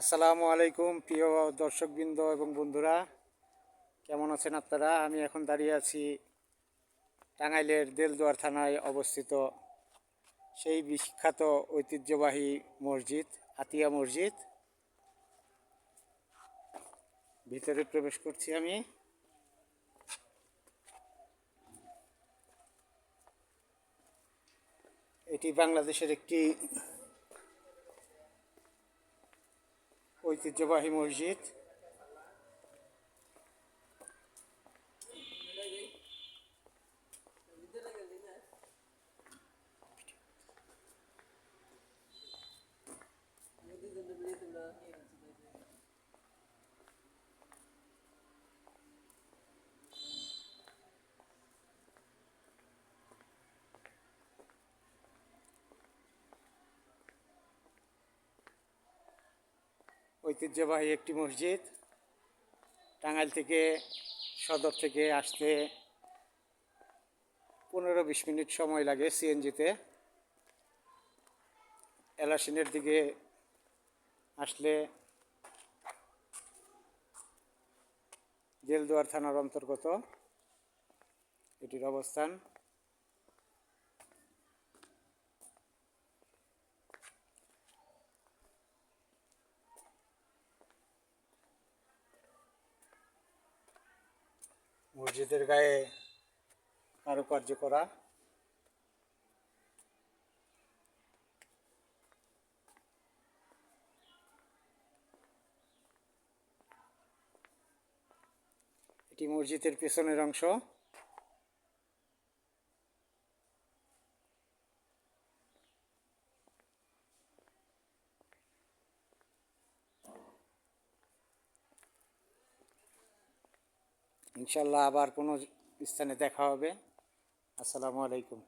আসসালামু আলাইকুম, প্রিয় দর্শকবৃন্দ এবং বন্ধুরা। কেমন আছেন আপনারা? আমি এখন দাঁড়িয়ে আছি টাঙ্গাইলের দেলদুয়ার থানায় অবস্থিত সেই বিখ্যাত ঐতিহ্যবাহী মসজিদ, আতিয়া মসজিদ। ভিতরে প্রবেশ করছি আমি। এটি বাংলাদেশের একটি ঐতিহ্যবাহী মসজিদ ঐতিহ্যবাহী একটি মসজিদ। টাঙ্গাইল থেকে সদর থেকে আসতে পনেরো বিশ মিনিট সময় লাগে সিএনজিতে। এলাসিনের দিকে আসলে জেলদুয়ার থানার অন্তর্গত। এটির অবস্থান মসজিদের গায়ে কারুকার্য করা। এটি মসজিদের পেছনের অংশ। ইনশাল্লাহ আবার কোনো স্থানে দেখা হবে। আসসালামু আলাইকুম।